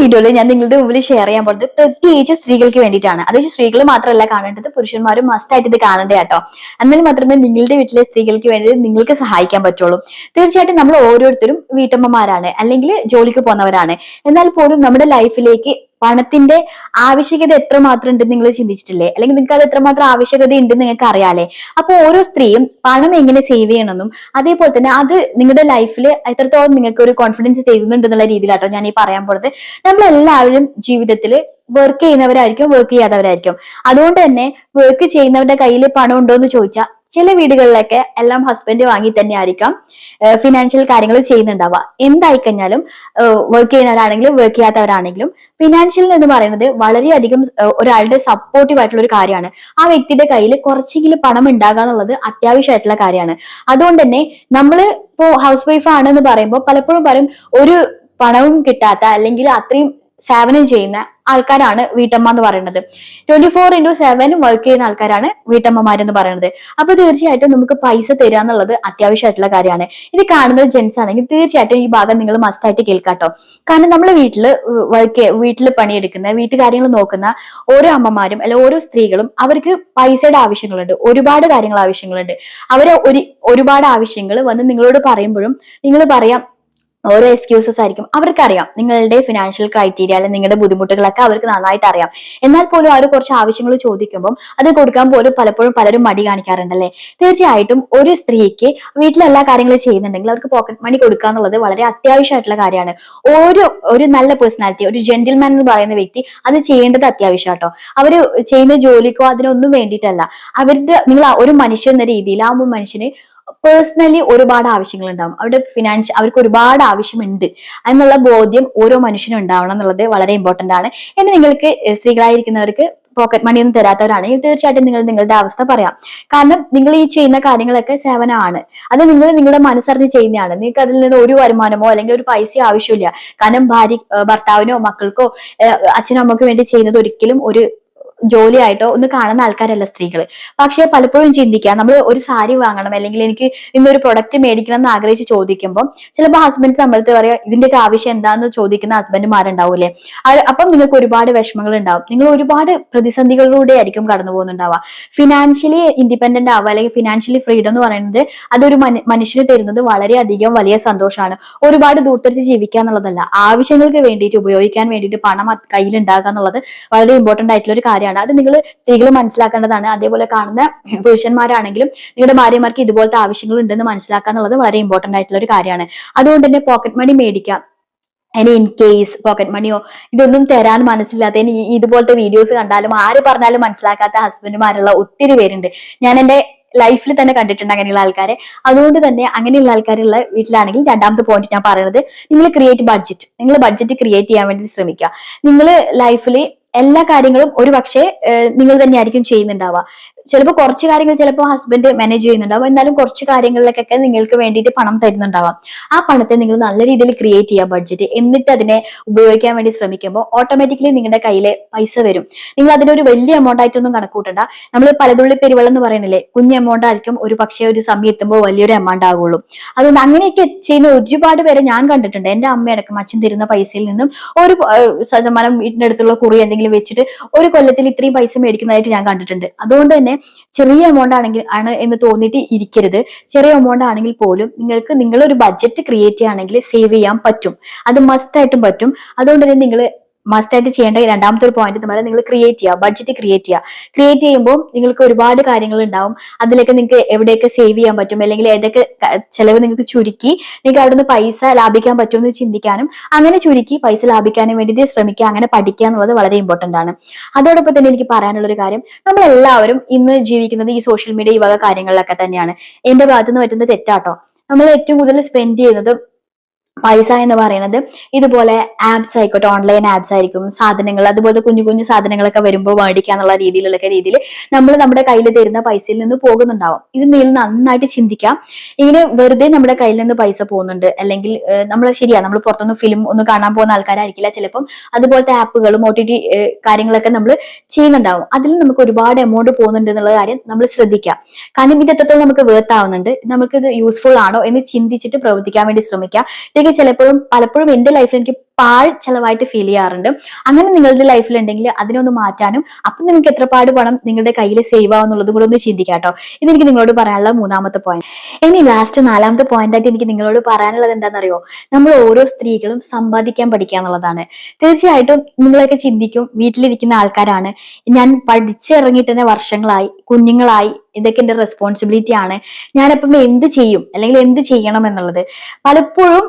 വീഡിയോയിൽ ഞാൻ നിങ്ങളുടെ മുമ്പിൽ ഷെയർ ചെയ്യാൻ പോകുന്നത് പ്രത്യേകിച്ച് സ്ത്രീകൾക്ക് വേണ്ടിയിട്ടാണ്. അത് സ്ത്രീകൾ മാത്രമല്ല കാണേണ്ടത് പുരുഷന്മാരും മസ്റ്റ് ആയിട്ട് ഇത് കാണേണ്ട കേട്ടോ എന്നാൽ മാത്രമേ നിങ്ങളുടെ വീട്ടിലെ സ്ത്രീകൾക്ക് വേണ്ടി നിങ്ങൾക്ക് സഹായിക്കാൻ പറ്റുള്ളൂ. തീർച്ചയായിട്ടും നമ്മൾ ഓരോരുത്തരും വീട്ടമ്മമാരാണ് അല്ലെങ്കിൽ ജോലിക്ക് പോകുന്നവരാണ്. എന്നാൽ പോലും നമ്മുടെ ലൈഫിലേക്ക് പണത്തിന്റെ ആവശ്യകത എത്രമാത്രം ഉണ്ടെന്ന് നിങ്ങൾ ചിന്തിച്ചിട്ടില്ലേ? അല്ലെങ്കിൽ നിങ്ങൾക്ക് അത് എത്രമാത്രം ആവശ്യകത ഉണ്ടെന്ന് നിങ്ങൾക്ക് അറിയാലേ അപ്പൊ ഓരോ സ്ത്രീയും പണം എങ്ങനെ സേവ് ചെയ്യണമെന്നും അതേപോലെ തന്നെ അത് നിങ്ങളുടെ ലൈഫിൽ എത്രത്തോളം നിങ്ങൾക്ക് ഒരു കോൺഫിഡൻസ് തരുന്നുണ്ട് എന്നുള്ള രീതിയിലാട്ടോ ഞാൻ ഈ പറയാൻ പോണത്. നമ്മൾ എല്ലാവരും ജീവിതത്തിൽ വർക്ക് ചെയ്യുന്നവരായിരിക്കും വർക്ക് ചെയ്യാത്തവരായിരിക്കും. അതുകൊണ്ട് തന്നെ വർക്ക് ചെയ്യുന്നവരുടെ കയ്യിൽ പണം ഉണ്ടോ എന്ന് ചോദിച്ചാൽ ചില വീടുകളിലൊക്കെ എല്ലാം ഹസ്ബൻഡ് വാങ്ങി തന്നെ ആയിരിക്കാം. ഫിനാൻഷ്യൽ കാര്യങ്ങൾ ചെയ്യുന്നുണ്ടാവുക. എന്തായി കഴിഞ്ഞാലും വർക്ക് ചെയ്യുന്നവരാണെങ്കിലും വർക്ക് ചെയ്യാത്തവരാണെങ്കിലും ഫിനാൻഷ്യൽ എന്ന് പറയുന്നത് വളരെയധികം ഒരാളുടെ സപ്പോർട്ടീവ് ആയിട്ടുള്ള ഒരു കാര്യമാണ്. ആ വ്യക്തിയുടെ കയ്യിൽ കുറച്ചെങ്കിലും പണം ഉണ്ടാകുക എന്നുള്ളത് അത്യാവശ്യമായിട്ടുള്ള കാര്യമാണ്. അതുകൊണ്ട് തന്നെ നമ്മൾ ഇപ്പോ ഹൗസ് വൈഫ് ആണെന്ന് പറയുമ്പോൾ പലപ്പോഴും പറയും ഒരു പണവും കിട്ടാത്ത അല്ലെങ്കിൽ അത്രയും സേവനം ചെയ്യുന്ന ആൾക്കാരാണ് വീട്ടമ്മ എന്ന് പറയുന്നത്. Twenty four into seven work ചെയ്യുന്ന ആൾക്കാരാണ് വീട്ടമ്മമാരെന്ന് പറയുന്നത്. അപ്പൊ തീർച്ചയായിട്ടും നമുക്ക് പൈസ തരിക എന്നുള്ളത് അത്യാവശ്യമായിട്ടുള്ള കാര്യമാണ്. ഇത് കാണുന്നത് ജെൻസ് ആണെങ്കിൽ തീർച്ചയായിട്ടും ഈ ഭാഗം നിങ്ങൾ മസ്റ്റായിട്ട് കേൾക്കാട്ടോ കാരണം നമ്മൾ വീട്ടിൽ വർക്ക് വീട്ടിൽ പണിയെടുക്കുന്ന വീട്ടുകാര്യങ്ങൾ നോക്കുന്ന ഓരോ അമ്മമാരും അല്ലെ ഓരോ സ്ത്രീകളും അവർക്ക് പൈസയുടെ ആവശ്യങ്ങളുണ്ട്. ഒരുപാട് കാര്യങ്ങൾ ആവശ്യങ്ങളുണ്ട്. അവരെ ഒരു ഒരുപാട് ആവശ്യങ്ങൾ വന്ന് നിങ്ങളോട് പറയുമ്പോഴും നിങ്ങൾ പറയാം ഓരോ എക്സ്ക്യൂസസ് ആയിരിക്കും. അവർക്കറിയാം നിങ്ങളുടെ ഫിനാൻഷ്യൽ ക്രൈറ്റീരിയ അല്ലെങ്കിൽ നിങ്ങളുടെ ബുദ്ധിമുട്ടുകളൊക്കെ അവർക്ക് നന്നായിട്ട് അറിയാം. എന്നാൽ പോലും അവർ കുറച്ച് ആവശ്യങ്ങൾ ചോദിക്കുമ്പോൾ അത് കൊടുക്കാൻ പോലും പലപ്പോഴും പലരും മടി കാണിക്കാറുണ്ടല്ലേ തീർച്ചയായിട്ടും ഒരു സ്ത്രീക്ക് വീട്ടിലെ എല്ലാ കാര്യങ്ങളും ചെയ്യുന്നുണ്ടെങ്കിൽ അവർക്ക് പോക്കറ്റ് മണി കൊടുക്കുക എന്നുള്ളത് വളരെ അത്യാവശ്യമായിട്ടുള്ള കാര്യമാണ്. ഓരോ ഒരു നല്ല പേഴ്സണാലിറ്റി ഒരു ജെന്റിൽമാൻ എന്ന് പറയുന്ന വ്യക്തി അത് ചെയ്യേണ്ടത് അത്യാവശ്യം കേട്ടോ അവർ ചെയ്യുന്ന ജോലിക്കോ അതിനൊന്നും വേണ്ടിയിട്ടല്ല. അവരുടെ നിങ്ങൾ ഒരു മനുഷ്യൻ എന്ന രീതിയിൽ ആ മനുഷ്യന് പേഴ്സണലി ഒരുപാട് ആവശ്യങ്ങൾ ഉണ്ടാവും അവരുടെ ഫിനാൻഷ്യൽ അവർക്ക് ഒരുപാട് ആവശ്യമുണ്ട് എന്നുള്ള ബോധ്യം ഓരോ മനുഷ്യനും ഉണ്ടാവണം എന്നുള്ളത് വളരെ ഇമ്പോർട്ടന്റ് ആണ്. എന്നെ നിങ്ങൾക്ക് സ്ത്രീകളായിരിക്കുന്നവർക്ക് പോക്കറ്റ് മണി ഒന്നും തരാത്തവരാണെങ്കിൽ തീർച്ചയായിട്ടും നിങ്ങൾ നിങ്ങളുടെ അവസ്ഥ പറയാം. കാരണം നിങ്ങൾ ഈ ചെയ്യുന്ന കാര്യങ്ങളൊക്കെ സേവനമാണ് അത് നിങ്ങൾ നിങ്ങളുടെ മനസ്സറിഞ്ഞ് ചെയ്യുന്നതാണ്. നിങ്ങൾക്ക് അതിൽ നിന്ന് ഒരു വരുമാനമോ അല്ലെങ്കിൽ ഒരു പൈസ ആവശ്യമില്ല. കാരണം ഭാര്യ ഭർത്താവിനോ മക്കൾക്കോ അച്ഛനോ അമ്മയ്ക്ക് വേണ്ടി ചെയ്യുന്നത് ഒരിക്കലും ഒരു ജോലിയായിട്ടോ ഒന്ന് കാണുന്ന ആൾക്കാരല്ല സ്ത്രീകൾ പക്ഷെ പലപ്പോഴും ചിന്തിക്കുക നമ്മൾ ഒരു സാരി വാങ്ങണം അല്ലെങ്കിൽ എനിക്ക് ഇന്നൊരു പ്രൊഡക്റ്റ് മേടിക്കണം എന്ന് ആഗ്രഹിച്ച് ചോദിക്കുമ്പോൾ ചിലപ്പോൾ ഹസ്ബൻഡ് നമ്മളടുത്ത് ഇതിന്റെ ഇതിന്റെയൊക്കെ ആവശ്യം എന്താന്ന് ചോദിക്കുന്ന ഹസ്ബൻഡുമാരുണ്ടാവൂലേ അപ്പം നിങ്ങൾക്ക് ഒരുപാട് വിഷമങ്ങൾ ഉണ്ടാവും നിങ്ങൾ ഒരുപാട് പ്രതിസന്ധികളിലൂടെ ആയിരിക്കും കടന്നു പോകുന്നുണ്ടാവുക ഫിനാൻഷ്യലി ഇൻഡിപെൻഡന്റ് ആവുക അല്ലെങ്കിൽ ഫിനാൻഷ്യലി ഫ്രീഡം എന്ന് പറയുന്നത് അതൊരു മനു- മനുഷ്യന് തരുന്നത് വളരെയധികം വലിയ സന്തോഷമാണ്. ഒരുപാട് ദൂർത്തരിച്ച് ജീവിക്കുക എന്നുള്ളതല്ല ആവശ്യങ്ങൾക്ക് വേണ്ടിയിട്ട് ഉപയോഗിക്കാൻ വേണ്ടിയിട്ട് പണം കയ്യിലുണ്ടാകുക എന്നുള്ളത് വളരെ ഇമ്പോർട്ടന്റ് ആയിട്ടുള്ള ഒരു കാര്യമാണ്. അത് നിങ്ങൾ സ്ത്രീകൾ മനസ്സിലാക്കേണ്ടതാണ്. അതേപോലെ കാണുന്ന പുരുഷന്മാരാണെങ്കിലും നിങ്ങളുടെ ഭാര്യമാർക്ക് ഇതുപോലത്തെ ആവശ്യങ്ങൾ ഉണ്ടെന്ന് മനസ്സിലാക്കുക എന്നുള്ളത് വളരെ ഇമ്പോർട്ടന്റ് ആയിട്ടുള്ള ഒരു കാര്യമാണ്. അതുകൊണ്ട് തന്നെ പോക്കറ്റ് മണി മേടിക്കാം ഇനി ഇൻ കേസ് പോക്കറ്റ് മണിയോ ഇതൊന്നും തരാൻ മനസ്സിലാത്ത ഇനി ഇതുപോലത്തെ വീഡിയോസ് കണ്ടാലും ആര് പറഞ്ഞാലും മനസ്സിലാക്കാത്ത ഹസ്ബൻഡുമാരുള്ള ഒത്തിരി പേരുണ്ട്. ഞാൻ എന്റെ ലൈഫിൽ തന്നെ കണ്ടിട്ടുണ്ട് അങ്ങനെയുള്ള ആൾക്കാരെ. അതുകൊണ്ട് തന്നെ അങ്ങനെയുള്ള ആൾക്കാരുള്ള വീട്ടിലാണെങ്കിൽ രണ്ടാമത്തെ പോയിന്റ് ഞാൻ പറയുന്നത് നിങ്ങൾ ക്രിയേറ്റ് ബഡ്ജറ്റ് നിങ്ങൾ ബഡ്ജറ്റ് ക്രിയേറ്റ് ചെയ്യാൻ വേണ്ടി ശ്രമിക്കുക. നിങ്ങൾ ലൈഫിൽ എല്ലാ കാര്യങ്ങളും ഒരു പക്ഷേ നിങ്ങൾ തന്നെയായിരിക്കും ചെയ്യുന്നുണ്ടാവുക. ചിലപ്പോൾ കുറച്ച് കാര്യങ്ങൾ ചിലപ്പോൾ ഹസ്ബൻഡ് മാനേജ് ചെയ്യുന്നുണ്ടാവും എന്നാലും കുറച്ച് കാര്യങ്ങളിലേക്കൊക്കെ നിങ്ങൾക്ക് വേണ്ടിയിട്ട് പണം തരുന്നുണ്ടാവാം. ആ പണത്തെ നിങ്ങൾ നല്ല രീതിയിൽ ക്രിയേറ്റ് ചെയ്യുക ബഡ്ജറ്റ് എന്നിട്ട് അതിനെ ഉപയോഗിക്കാൻ വേണ്ടി ശ്രമിക്കുമ്പോൾ ഓട്ടോമാറ്റിക്കലി നിങ്ങളുടെ കയ്യിൽ പൈസ വരും. നിങ്ങൾ അതിനൊരു വലിയ എമൗണ്ട് ആയിട്ടൊന്നും കണക്കൂട്ടണ്ട. നമ്മൾ പലതുള്ളി പെരുവെള്ളം എന്ന് പറയുന്നില്ലേ കുഞ്ഞ് എമൗണ്ട് ആയിരിക്കും ഒരു പക്ഷേ ഒരു സമയം എത്തുമ്പോൾ വലിയൊരു എമൗണ്ട് ആകുള്ളൂ അതുകൊണ്ട് അങ്ങനെയൊക്കെ ചെയ്യുന്ന ഒരുപാട് പേരെ ഞാൻ കണ്ടിട്ടുണ്ട്. എന്റെ അമ്മയടക്കം അച്ഛൻ തരുന്ന പൈസയിൽ നിന്നും ഒരു ശതമാനം വീടിന്റെ അടുത്തുള്ള കുറി എന്തെങ്കിലും വെച്ചിട്ട് ഒരു കൊല്ലത്തിൽ ഇത്രയും പൈസ മേടിക്കുന്നതായിട്ട് ഞാൻ കണ്ടിട്ടുണ്ട്. അതുകൊണ്ട് തന്നെ ചെറിയ എമൗണ്ട് ആണെങ്കിൽ ആണ് എന്ന് തോന്നിയിട്ട് ഇരിക്കരുത്. ചെറിയ എമൗണ്ട് ആണെങ്കിൽ പോലും നിങ്ങൾക്ക് നിങ്ങളൊരു ബഡ്ജറ്റ് ക്രിയേറ്റ് ചെയ്യുകയാണെങ്കിൽ സേവ് ചെയ്യാൻ പറ്റും. അത് മസ്റ്റ് ആയിട്ടും പറ്റും. അതുകൊണ്ട് തന്നെ നിങ്ങൾ മസ്റ്റ് ആയിട്ട് ചെയ്യേണ്ട രണ്ടാമത്തെ ഒരു പോയിന്റ് എന്ന് പറയുന്നത് നിങ്ങൾ ക്രിയേറ്റ് ചെയ്യുക ബഡ്ജറ്റ് ക്രിയേറ്റ് ചെയ്യുക. ക്രിയേറ്റ് ചെയ്യുമ്പോൾ നിങ്ങൾക്ക് ഒരുപാട് കാര്യങ്ങൾ ഉണ്ടാവും. അതിലൊക്കെ നിങ്ങൾക്ക് എവിടെയൊക്കെ സേവ് ചെയ്യാൻ പറ്റും അല്ലെങ്കിൽ ഏതൊക്കെ ചെലവ് നിങ്ങൾക്ക് ചുരുക്കി നിങ്ങൾക്ക് അവിടെ നിന്ന് പൈസ ലാഭിക്കാൻ പറ്റുമെന്ന് ചിന്തിക്കാനും അങ്ങനെ ചുരുക്കി പൈസ ലാഭിക്കാനും വേണ്ടിയിട്ട് ശ്രമിക്കുക അങ്ങനെ പഠിക്കുക എന്നുള്ളത് വളരെ ഇമ്പോർട്ടന്റ് ആണ്. അതോടൊപ്പം തന്നെ എനിക്ക് പറയാനുള്ള ഒരു കാര്യം നമ്മൾ എല്ലാവരും ഇന്ന് ജീവിക്കുന്നത് ഈ സോഷ്യൽ മീഡിയ ഈ വക കാര്യങ്ങളിലൊക്കെ തന്നെയാണ്. എന്റെ ഭാഗത്ത് നിന്ന് പറ്റുന്ന തെറ്റാട്ടോ. നമ്മൾ ഏറ്റവും കൂടുതൽ സ്പെൻഡ് ചെയ്യുന്നത് പൈസ എന്ന് പറയുന്നത് ഇതുപോലെ ആപ്സ് ആയിക്കോട്ടെ ഓൺലൈൻ ആപ്സ് ആയിരിക്കും സാധനങ്ങൾ അതുപോലെ കുഞ്ഞു കുഞ്ഞു സാധനങ്ങളൊക്കെ വരുമ്പോൾ മേടിക്കാന്നുള്ള രീതിയിലുള്ള രീതിയിൽ നമ്മൾ നമ്മുടെ കയ്യിൽ തരുന്ന പൈസയിൽ നിന്ന് പോകുന്നുണ്ടാവും. ഇത് നീ നന്നായിട്ട് ചിന്തിക്കാം. ഇങ്ങനെ വെറുതെ നമ്മുടെ കയ്യിൽ നിന്ന് പൈസ പോകുന്നുണ്ട് അല്ലെങ്കിൽ നമ്മൾ ശരിയാ നമ്മൾ പുറത്തുനിന്ന് ഫിലിം ഒന്നും കാണാൻ പോകുന്ന ആൾക്കാരായിരിക്കില്ല ചിലപ്പം. അതുപോലത്തെ ആപ്പുകളും ഒ ടി ടി കാര്യങ്ങളൊക്കെ നമ്മൾ ചെയ്യുന്നുണ്ടാവും. അതിൽ നമുക്ക് ഒരുപാട് എമൗണ്ട് പോകുന്നുണ്ട് എന്നുള്ള കാര്യം നമ്മൾ ശ്രദ്ധിക്കാം. കാരണം ഇത് എത്രത്തോളം നമുക്ക് വേർത്താവുന്നുണ്ട് നമുക്ക് ഇത് യൂസ്ഫുൾ ആണോ എന്ന് ചിന്തിച്ചിട്ട് പ്രവർത്തിക്കാൻ വേണ്ടി ശ്രമിക്കാം. ഇതൊക്കെ ചിലപ്പോഴും പലപ്പോഴും എന്റെ ലൈഫിൽ എനിക്ക് പാൾ ചെലവായിട്ട് ഫീൽ ചെയ്യാറുണ്ട്. അങ്ങനെ നിങ്ങളുടെ ലൈഫിൽ ഉണ്ടെങ്കിൽ അതിനൊന്ന് മാറ്റാനും അപ്പം നിങ്ങൾക്ക് എത്രപാട് പണം നിങ്ങളുടെ കയ്യിൽ സേവ് ആവുന്നുള്ളതും കൂടെ ഒന്ന് ചിന്തിക്കാം കേട്ടോ. ഇതെനിക്ക് നിങ്ങളോട് പറയാനുള്ള മൂന്നാമത്തെ പോയിന്റ് ഇനി ലാസ്റ്റ് നാലാമത്തെ പോയിന്റ് ആയിട്ട് എനിക്ക് നിങ്ങളോട് പറയാനുള്ളത് എന്താണെന്നറിയോ? നമ്മൾ ഓരോ സ്ത്രീകളും സമ്പാദിക്കാൻ പഠിക്കുക എന്നുള്ളതാണ്. തീർച്ചയായിട്ടും നിങ്ങളൊക്കെ ചിന്തിക്കും വീട്ടിലിരിക്കുന്ന ആൾക്കാരാണ്. ഞാൻ പഠിച്ചിറങ്ങിയിട്ട് തന്നെ വർഷങ്ങളായി കുഞ്ഞുങ്ങളായി ഇതൊക്കെ എന്റെ റെസ്പോൺസിബിലിറ്റി ആണ്. ഞാനപ്പം എന്ത് ചെയ്യും? അല്ലെങ്കിൽ എന്ത് ചെയ്യണം എന്നുള്ളത്. പലപ്പോഴും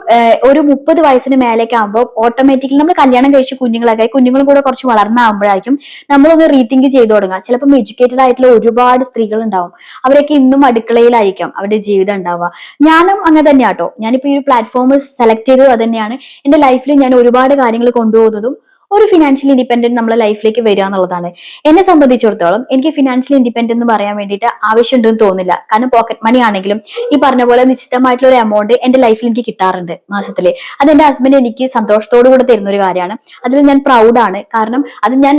ഒരു മുപ്പത് വയസ്സിന് മേലേക്ക് ആകുമ്പോൾ ഓട്ടോമാറ്റിക്കലി നമ്മൾ കല്യാണം കഴിച്ച് കുഞ്ഞുങ്ങളൊക്കെ കുഞ്ഞുങ്ങളും കൂടെ കുറച്ച് വളർന്നാകുമ്പോഴായിരിക്കും നമ്മളൊന്ന് റീതിങ്ക് ചെയ്തു തുടങ്ങുക. ചിലപ്പം എഡ്യൂക്കേറ്റഡ് ആയിട്ടുള്ള ഒരുപാട് സ്ത്രീകൾ ഉണ്ടാവും. അവരൊക്കെ ഇന്നും അടുക്കളയിലായിരിക്കാം അവരുടെ ജീവിതം ഉണ്ടാവുക. ഞാനും അങ്ങനെ തന്നെയാട്ടോ ഞാനിപ്പോ ഈ ഒരു പ്ലാറ്റ്ഫോം സെലക്ട് ചെയ്തത് തന്നെയാണ്. എന്റെ ലൈഫിൽ ഞാൻ ഒരുപാട് കാര്യങ്ങൾ കൊണ്ടുപോകുന്നതും ഒരു ഫിനാൻഷ്യൽ ഇൻഡിപെൻഡന്റ് നമ്മളെ ലൈഫിലേക്ക് വരിക എന്നുള്ളതാണ്. എന്നെ സംബന്ധിച്ചിടത്തോളം എനിക്ക് ഫിനാൻഷ്യൽ ഇൻഡിപെൻഡന്റ് എന്ന് പറയാൻ വേണ്ടിയിട്ട് ആവശ്യമുണ്ടെന്ന് തോന്നുന്നില്ല. കാരണം പോക്കറ്റ് മണി ആണെങ്കിലും ഈ പറഞ്ഞ പോലെ നിശ്ചിതമായിട്ടുള്ള ഒരു എമൗണ്ട് എന്റെ ലൈഫിൽ എനിക്ക് കിട്ടാറുണ്ട് മാസത്തിൽ. അത് എന്റെ ഹസ്ബൻഡ് എനിക്ക് സന്തോഷത്തോടു കൂടെ തരുന്ന ഒരു കാര്യമാണ്. അതിൽ ഞാൻ പ്രൗഡാണ് കാരണം അത് ഞാൻ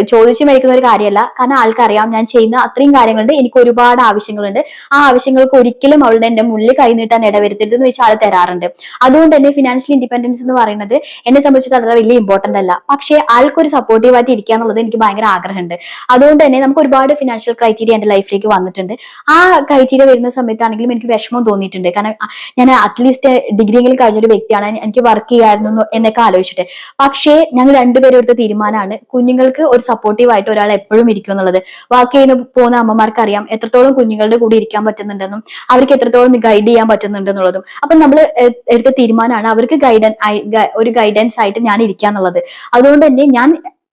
ചോദിച്ചു മേടിക്കുന്ന ഒരു കാര്യമല്ല. കാരണം ആൾക്കറിയാം ഞാൻ ചെയ്യുന്ന അത്രയും കാര്യങ്ങളുണ്ട്. എനിക്ക് ഒരുപാട് ആവശ്യങ്ങളുണ്ട്. ആ ആവശ്യങ്ങൾക്ക് ഒരിക്കലും അവളുടെ എന്റെ മുന്നിൽ കൈനീട്ടാൻ ഇടവരുത്തരുത് എന്ന് വെച്ചാൽ ആൾ തരാറുണ്ട്. അതുകൊണ്ട് തന്നെ ഫിനാൻഷ്യൽ ഇൻഡിപെൻഡൻസ് എന്ന് പറയുന്നത് എന്നെ സംബന്ധിച്ചിട്ട് അത്ര വലിയ ഇമ്പോർട്ടന്റ് അല്ല. പക്ഷേ ആൾക്കൊരു സപ്പോർട്ടീവ് ആയിട്ട് ഇരിക്കുക എന്നുള്ളത് എനിക്ക് ഭയങ്കര ആഗ്രഹമുണ്ട്. അതുകൊണ്ട് തന്നെ നമുക്ക് ഒരുപാട് ഫിനാൻഷ്യൽ ക്രൈറ്റീരിയ എന്റെ ലൈഫിലേക്ക് വന്നിട്ടുണ്ട്. ആ ക്രൈറ്റീരിയ വരുന്ന സമയത്താണെങ്കിലും എനിക്ക് വിഷമം തോന്നിയിട്ടുണ്ട്. കാരണം ഞാൻ അറ്റ്ലീസ്റ്റ് ഡിഗ്രിയെങ്കിലും കഴിഞ്ഞൊരു വ്യക്തിയാണ്. എനിക്ക് വർക്ക് ചെയ്യായിരുന്നു എന്നൊക്കെ ആലോചിച്ചിട്ട്. പക്ഷേ ഞങ്ങൾ രണ്ടുപേരും എടുത്ത തീരുമാനമാണ്. കുഞ്ഞുങ്ങൾക്ക് ഒരു സപ്പോർട്ടീവ് ആയിട്ട് ഒരാൾ എപ്പോഴും ഇരിക്കും എന്നുള്ളത്. വർക്ക് ചെയ്യുന്ന പോകുന്ന അമ്മമാർക്ക് അറിയാം എത്രത്തോളം കുഞ്ഞുങ്ങളുടെ കൂടെ ഇരിക്കാൻ പറ്റുന്നുണ്ടെന്നും അവർക്ക് എത്രത്തോളം ഗൈഡ് ചെയ്യാൻ പറ്റുന്നുണ്ടെന്നുള്ളതും അപ്പൊ നമ്മൾ എടുത്ത തീരുമാനമാണ് അവർക്ക് ഗൈഡൻ ഒരു ഗൈഡൻസ് ആയിട്ട് ഞാൻ ഇരിക്കുക എന്നുള്ളത് അതുകൊണ്ട് തന്നെ ഞാൻ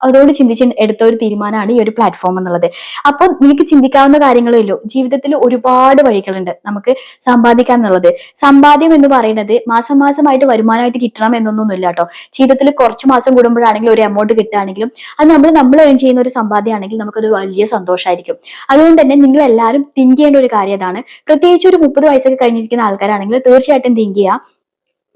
അതോട് ചിന്തിച്ച് എടുത്ത ഒരു തീരുമാനമാണ് ഈ ഒരു പ്ലാറ്റ്ഫോം എന്നുള്ളത്. അപ്പം നിനക്ക് ചിന്തിക്കാവുന്ന കാര്യങ്ങളേ ജീവിതത്തിൽ ഒരുപാട് വഴികളുണ്ട് നമുക്ക് സമ്പാദിക്കാൻ എന്നുള്ളത്. സമ്പാദ്യം എന്ന് പറയുന്നത് മാസം മാസമായിട്ട് വരുമാനമായിട്ട് കിട്ടണം എന്നൊന്നുമില്ല കേട്ടോ. ജീവിതത്തിൽ കുറച്ച് മാസം കൂടുമ്പോഴാണെങ്കിലും ഒരു എമൗണ്ട് കിട്ടുകയാണെങ്കിലും അത് നമ്മൾ നമ്മൾ ഏൺ ചെയ്യുന്ന ഒരു സമ്പാദ്യമാണെങ്കിൽ നമുക്കത് വലിയ സന്തോഷമായിരിക്കും അതുകൊണ്ട് തന്നെ നിങ്ങൾ എല്ലാവരും തിങ്ക് ചെയ്യേണ്ട ഒരു കാര്യം അതാണ് പ്രത്യേകിച്ച് ഒരു മുപ്പത് വയസ്സൊക്കെ കഴിഞ്ഞിരിക്കുന്ന ആൾക്കാരാണെങ്കിൽ തീർച്ചയായിട്ടും തിങ്ക് ചെയ്യുക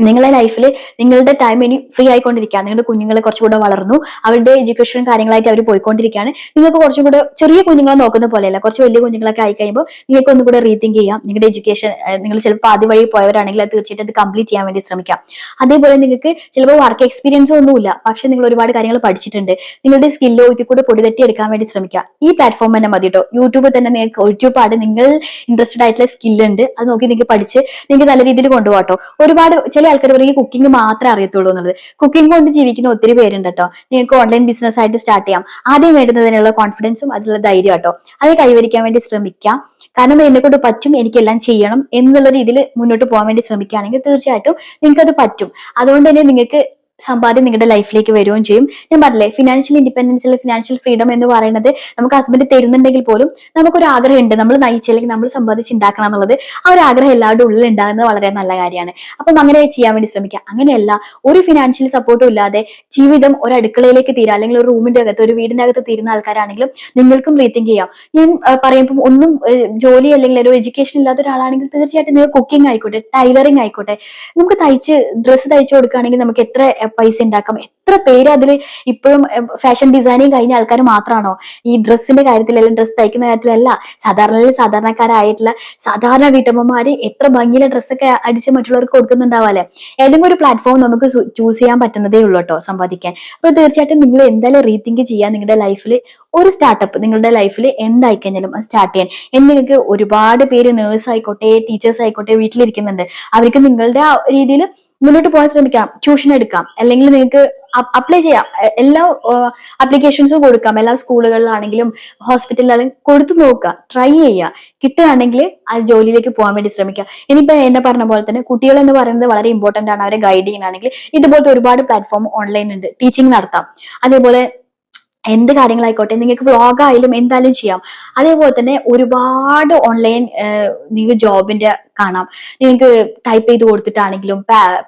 നിങ്ങളുടെ ലൈഫിൽ നിങ്ങളുടെ ടൈം ഇനി ഫ്രീ ആയിക്കൊണ്ടിരിക്കുക നിങ്ങളുടെ കുഞ്ഞുങ്ങൾ കുറച്ചുകൂടെ വളർന്നു. അവരുടെ എഡ്യൂക്കേഷൻ കാര്യങ്ങളായിട്ട് അവർ പോയിക്കൊണ്ടിരിക്കുകയാണ്. നിങ്ങൾക്ക് കുറച്ചും കൂടെ ചെറിയ കുഞ്ഞുങ്ങളെ നോക്കുന്ന പോലെയല്ല. കുറച്ച് വലിയ കുഞ്ഞുങ്ങളൊക്കെ ആയി കഴിയുമ്പോൾ നിങ്ങൾക്ക് ഒന്നും കൂടെ റീതിങ്ക് ചെയ്യാം. നിങ്ങളുടെ എഡ്യൂക്കേഷൻ നിങ്ങൾ ചിലപ്പോൾ ആദ്യ വഴി പോയവരാണെങ്കിൽ അത് തീർച്ചയായിട്ടും അത് കംപ്ലീറ്റ് ചെയ്യാൻ വേണ്ടി ശ്രമിക്കാം. അതേപോലെ നിങ്ങൾക്ക് ചിലപ്പോൾ വർക്ക് എക്സ്പീരിയൻസ് ഒന്നുമില്ല പക്ഷെ നിങ്ങൾ ഒരുപാട് കാര്യങ്ങൾ പഠിച്ചിട്ടുണ്ട്. നിങ്ങളുടെ സ്കില്ലോ ഇതിൽ കൂടെ പൊടിതെറ്റി എടുക്കാൻ വേണ്ടി ശ്രമിക്കുക. ഈ പ്ലാറ്റ്ഫോം തന്നെ മതി കേട്ടോ യൂട്യൂബ് തന്നെ നിങ്ങൾക്ക് ഒരുപാട് നിങ്ങൾ ഇൻട്രസ്റ്റഡ് ആയിട്ടുള്ള സ്കില്ലുണ്ട് അത് നോക്കി നിങ്ങൾക്ക് പഠിച്ച് നിങ്ങൾക്ക് നല്ല രീതിയിൽ കൊണ്ടുപോകാട്ടോ ഒരുപാട് ചില ആൾക്കാർ പറയും കുക്കിംഗ് മാത്രമേ അറിയത്തുള്ളൂ എന്നുള്ളത്. കുക്കിംഗ് കൊണ്ട് ജീവിക്കുന്ന ഒത്തിരി പേരുണ്ട് കേട്ടോ. നിങ്ങൾക്ക് ഓൺലൈൻ ബിസിനസ് ആയിട്ട് സ്റ്റാർട്ട് ചെയ്യാം. ആദ്യം വേണ്ടുന്നതിനുള്ള കോൺഫിഡൻസും അതിനുള്ള ധൈര്യം കേട്ടോ അത് കൈവരിക്കാൻ വേണ്ടി ശ്രമിക്കാം. കാരണം എന്നെ കൊണ്ട് പറ്റും എനിക്കെല്ലാം ചെയ്യണം എന്നുള്ള രീതിയിൽ മുന്നോട്ട് പോകാൻ വേണ്ടി ശ്രമിക്കുകയാണെങ്കിൽ തീർച്ചയായിട്ടും നിങ്ങൾക്ക് അത് പറ്റും. അതുകൊണ്ട് തന്നെ നിങ്ങൾക്ക് സമ്പാദ്യം നിങ്ങളുടെ ലൈഫിലേക്ക് വരികയും ചെയ്യും. ഞാൻ പറഞ്ഞില്ലേ ഫിനാൻഷ്യൽ ഇൻഡിപെൻഡൻസ് അല്ലെങ്കിൽ ഫിനാൻഷ്യൽ ഫ്രീഡം എന്ന് പറയുന്നത് നമുക്ക് ഹസ്ബൻഡ് തരുന്നുണ്ടെങ്കിൽ പോലും നമുക്കൊരു ആഗ്രഹം ഉണ്ട് നമ്മൾ നയിച്ചില്ലെങ്കിൽ നമ്മൾ സമ്പാദിച്ച് ഉണ്ടാക്കണം എന്നുള്ളത്. ആ ഒരു ആഗ്രഹം എല്ലാവരുടെ ഉള്ളിൽ ഉണ്ടാകുന്നത് വളരെ നല്ല കാര്യമാണ്. അപ്പം അങ്ങനെ ചെയ്യാൻ വേണ്ടി ശ്രമിക്കുക. അങ്ങനെയല്ല ഒരു ഫിനാൻഷ്യൽ സപ്പോർട്ടും ഇല്ലാതെ ജീവിതം ഒരു അടുക്കളയിലേക്ക് തീരാ അല്ലെങ്കിൽ ഒരു റൂമിന്റെ അകത്ത് ഒരു വീടിന്റെ അകത്ത് തീരുന്ന ആൾക്കാരാണെങ്കിലും നിങ്ങൾക്കും റീത്തിങ് ചെയ്യാം ഞാൻ പറയുമ്പോൾ ഒന്നും ജോലി അല്ലെങ്കിൽ ഒരു എഡ്യൂക്കേഷൻ ഇല്ലാത്ത ഒരാളാണെങ്കിൽ തീർച്ചയായിട്ടും നിങ്ങൾ കുക്കിംഗ് ആയിക്കോട്ടെ ടൈലറിംഗ് ആയിക്കോട്ടെ. നമുക്ക് തയ്ച്ച് ഡ്രസ്സ് തയ്ച്ചു കൊടുക്കുകയാണെങ്കിൽ നമുക്ക് എത്ര പൈസ ഉണ്ടാക്കാം. എത്ര പേര് അതിൽ ഇപ്പോഴും ഫാഷൻ ഡിസൈനിങ് കഴിഞ്ഞ ആൾക്കാർ മാത്രമാണോ? ഈ ഡ്രസ്സിന്റെ കാര്യത്തിലല്ല ഡ്രസ്സ് തയ്ക്കുന്ന കാര്യത്തിലല്ല സാധാരണ സാധാരണക്കാരായിട്ടുള്ള സാധാരണ വീട്ടമ്മമാര് എത്ര ഭംഗിയിലെ ഡ്രസ്സൊക്കെ അടിച്ച് മറ്റുള്ളവർക്ക് കൊടുക്കുന്നുണ്ടാവാല്ലേ? ഏതെങ്കിലും ഒരു പ്ലാറ്റ്ഫോം നമുക്ക് ചൂസ് ചെയ്യാൻ പറ്റുന്നതേ ഉള്ളൂ കേട്ടോ സമ്പാദിക്കാൻ അപ്പൊ തീർച്ചയായിട്ടും നിങ്ങൾ എന്തായാലും റീതിങ്ക് ചെയ്യാൻ നിങ്ങളുടെ ലൈഫിൽ ഒരു സ്റ്റാർട്ടപ്പ് നിങ്ങളുടെ ലൈഫിൽ എന്തായി കഴിഞ്ഞാലും സ്റ്റാർട്ട് ചെയ്യാൻ. നിങ്ങൾക്ക് ഒരുപാട് പേര് നേഴ്സ് ആയിക്കോട്ടെ ടീച്ചേഴ്സ് ആയിക്കോട്ടെ വീട്ടിലിരിക്കുന്നുണ്ട്. അവർക്ക് നിങ്ങളുടെ രീതിയിൽ മുന്നോട്ട് പോകാൻ ശ്രമിക്കാം. ട്യൂഷൻ എടുക്കാം. അല്ലെങ്കിൽ നിങ്ങൾക്ക് അപ്ലൈ ചെയ്യാം. എല്ലാ അപ്ലിക്കേഷൻസും കൊടുക്കാം. എല്ലാ സ്കൂളുകളിലാണെങ്കിലും ഹോസ്പിറ്റലിലാണെങ്കിലും കൊടുത്തു നോക്കുക. ട്രൈ ചെയ്യുക. കിട്ടുകയാണെങ്കിൽ ആ ജോലിയിലേക്ക് പോകാൻ വേണ്ടി ശ്രമിക്കുക. ഇനിയിപ്പോ എന്നെ പറഞ്ഞ പോലെ തന്നെ കുട്ടികൾ എന്ന് പറയുന്നത് വളരെ ഇമ്പോർട്ടന്റ് ആണ്. അവരെ ഗൈഡ് ചെയ്യാനാണെങ്കിൽ ഇതുപോലത്തെ ഒരുപാട് പ്ലാറ്റ്ഫോം ഓൺലൈൻ ഉണ്ട്. ടീച്ചിങ് നടത്താം. അതേപോലെ എന്ത് കാര്യങ്ങളായിക്കോട്ടെ നിങ്ങൾക്ക് വ്ളോഗ് ആയാലും എന്തായാലും ചെയ്യാം. അതേപോലെ തന്നെ ഒരുപാട് ഓൺലൈൻ നിങ്ങൾക്ക് ജോബിന്റെ കാണാം. നിങ്ങൾക്ക് ടൈപ്പ് ചെയ്ത് കൊടുത്തിട്ടാണെങ്കിലും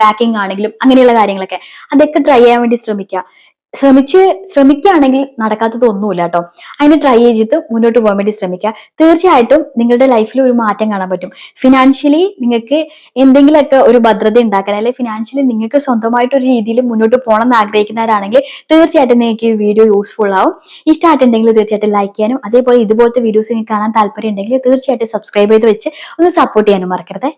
പാക്കിംഗ് ആണെങ്കിലും അങ്ങനെയുള്ള കാര്യങ്ങളൊക്കെ. അതൊക്കെ ട്രൈ ചെയ്യാൻ വേണ്ടി ശ്രമിക്കുക. ശ്രമിച്ച് ശ്രമിക്കുകയാണെങ്കിൽ നടക്കാത്തത് ഒന്നുമില്ല കേട്ടോ അതിന് ട്രൈ ചെയ്തിട്ട് മുന്നോട്ട് പോകാൻ വേണ്ടി ശ്രമിക്കുക. തീർച്ചയായിട്ടും നിങ്ങളുടെ ലൈഫിൽ ഒരു മാറ്റം കാണാൻ പറ്റും. ഫിനാൻഷ്യലി നിങ്ങൾക്ക് എന്തെങ്കിലുമൊക്കെ ഒരു ഭദ്രത ഉണ്ടാക്കാൻ അല്ലെങ്കിൽ ഫിനാൻഷ്യലി നിങ്ങൾക്ക് സ്വന്തമായിട്ട് ഒരു രീതിയിൽ മുന്നോട്ട് പോകണം എന്ന് ആഗ്രഹിക്കുന്നവരാണെങ്കിൽ തീർച്ചയായിട്ടും നിങ്ങൾക്ക് ഈ വീഡിയോ യൂസ്ഫുൾ ആവും. ഇഷ്ടമായിട്ടുണ്ടെങ്കിൽ തീർച്ചയായിട്ടും ലൈക്ക് ചെയ്യാനും അതേപോലെ ഇതുപോലത്തെ വീഡിയോസ് നിങ്ങൾക്ക് കാണാൻ താല്പര്യം ഉണ്ടെങ്കിൽ തീർച്ചയായിട്ടും സബ്സ്ക്രൈബ് ചെയ്ത് വെച്ച് ഒന്ന് സപ്പോർട്ട് ചെയ്യാനും മറക്കരുത്.